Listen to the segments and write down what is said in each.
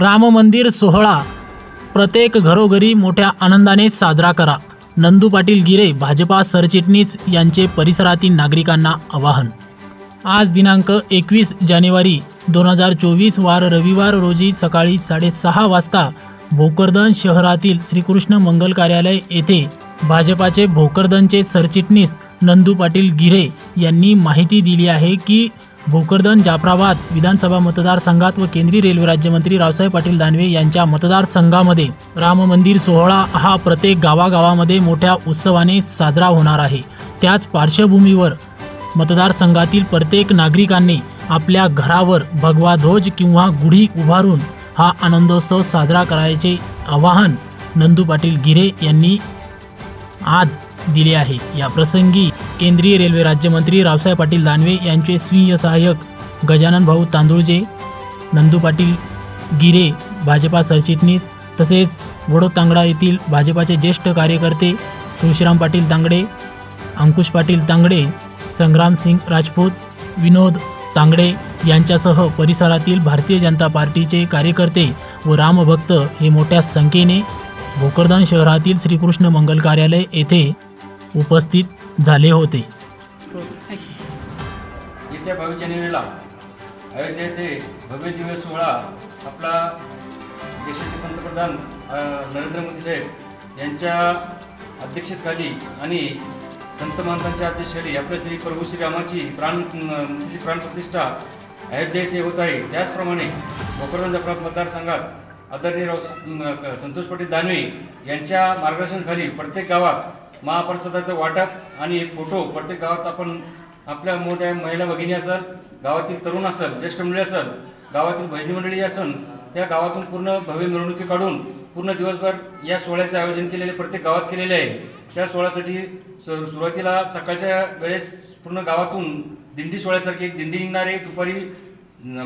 राम मंदिर सोहळा. प्रत्येक घरोघरी मोठ्या आनंदाने साजरा करा. नंदू पाटील गिरे भाजपा सरचिटणीस यांचे परिसरातील नागरिकांना आवाहन. आज दिनांक एकवीस जानेवारी दोन हजार चोवीस वार रविवार रोजी सकाळी साडेसहा वाजता भोकरदन शहरातील श्रीकृष्ण मंगल कार्यालय येथे भाजपाचे भोकरदनचे सरचिटणीस नंदू पाटील गिरे यांनी माहिती दिली आहे की भोकरदन जाफराबाद विधानसभा मतदारसंघात व केंद्रीय रेल्वे राज्यमंत्री रावसाहेब पाटील दानवे यांच्या मतदारसंघामध्ये राम मंदिर सोहळा हा प्रत्येक गावागावामध्ये मोठ्या उत्सवाने साजरा होणार आहे. त्याच पार्श्वभूमीवर मतदारसंघातील प्रत्येक नागरिकांनी आपल्या घरावर भगवा ध्वज किंवा गुढी उभारून हा आनंदोत्सव साजरा करायचे आवाहन नंदू पाटील गिरे यांनी आज दिले आहे. या प्रसंगी केंद्रीय रेल्वे राज्यमंत्री रावसाहेब पाटील दानवे यांचे स्वीय सहाय्यक गजानन भाऊ तांदुळजे नंदू पाटील गिरे भाजपा सरचिटणीस तसेच वडोतांगडा येथील भाजपाचे ज्येष्ठ कार्यकर्ते तुळशीराम पाटील तांगडे अंकुश पाटील तांगडे संग्राम सिंग राजपूत विनोद तांगडे यांच्यासह परिसरातील भारतीय जनता पार्टीचे कार्यकर्ते व रामभक्त हे मोठ्या संख्येने भोकरदान शहरातील श्रीकृष्ण मंगल कार्यालय येथे उपस्थित झाले होते. येत्या बावीस जानेवारीला अयोध्या येथे भव्य दिव्य सोहळा आपला देशाचे पंतप्रधान नरेंद्र मोदी साहेब यांच्या अध्यक्षतेखाली आणि संत महंतांच्या अध्यक्षतेखाली आपल्या श्री प्रभू श्रीरामाची प्राण मूर्तीची प्राणप्रतिष्ठा अयोध्या येथे होत आहे. त्याचप्रमाणे भोकरदन जफरात मतदारसंघात आदरणीय संतोष पाटील दानवे यांच्या मार्गदर्शनाखाली प्रत्येक गावात महाप्रसादाचं वाटप आणि फोटो. प्रत्येक गावात आपण आपल्या मोठ्या महिला भगिनी असेल गावातील तरुण असेल ज्येष्ठ मंडळी असेल गावातील भजनी मंडळी असेल त्या गावातून पूर्ण भव्य मिरवणुकी काढून पूर्ण दिवसभर या सोहळ्याचे आयोजन केलेले प्रत्येक गावात केलेले आहे. त्या सोहळ्यासाठी सुरुवातीला सकाळच्या वेळेस पूर्ण गावातून दिंडी सोहळ्यासारखी एक दिंडी निघणारे दुपारी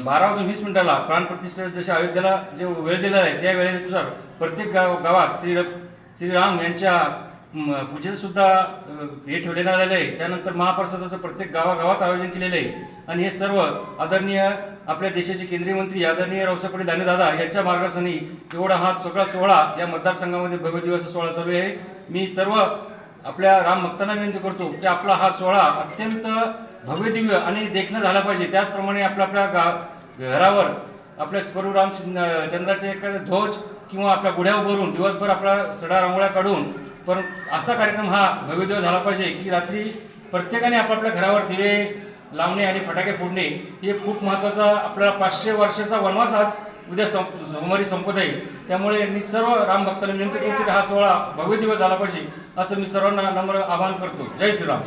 बारा वाजून वीस मिनिटाला प्राणप्रतिष्ठा जशा अयोध्येला जे वेळ दिलेला आहे त्या वेळेनुसार प्रत्येक गाव गावात श्री श्रीराम यांच्या पूजेचं सुद्धा हे ठेवलेलं आलेलं आहे. त्यानंतर महाप्रसादाचं प्रत्येक गावागावात आयोजन केलेलं आहे. आणि हे सर्व आदरणीय आपल्या देशाचे केंद्रीय मंत्री आदरणीय रावसाहेब पाटील दादा यांच्या मार्गदर्शनाने एवढा हा सगळा सोहळा या मतदारसंघामध्ये भव्य दिवस सोहळा चालू आहे. मी सर्व आपल्या राम भक्तांना विनंती करतो की आपला हा सोहळा अत्यंत भव्य दिव्य आणि देखणं झाला पाहिजे. त्याचप्रमाणे आपल्या आपल्या गा घरावर आपल्या स्वरू राम चंद्राचे एखादे ध्वज किंवा आपल्या गुढ्या उभारून दिवसभर आपला सडा रांगोळ्या काढून पण असा कार्यक्रम हा भव्यदेव झाला पाहिजे की रात्री प्रत्येकाने आपापल्या घरावर दिवे लावणे आणि फटाके फोडणे हे खूप महत्त्वाचा आपल्याला पाचशे वर्षाचा वनवास आज उद्या संप सोमवारी संपत आहे. त्यामुळे मी सर्व रामभक्तांना विनंती करतो की हा सोहळा भव्य दिवस झाला पाहिजे असं मी सर्वांना नम्र आवाहन करतो. जय श्रीराम.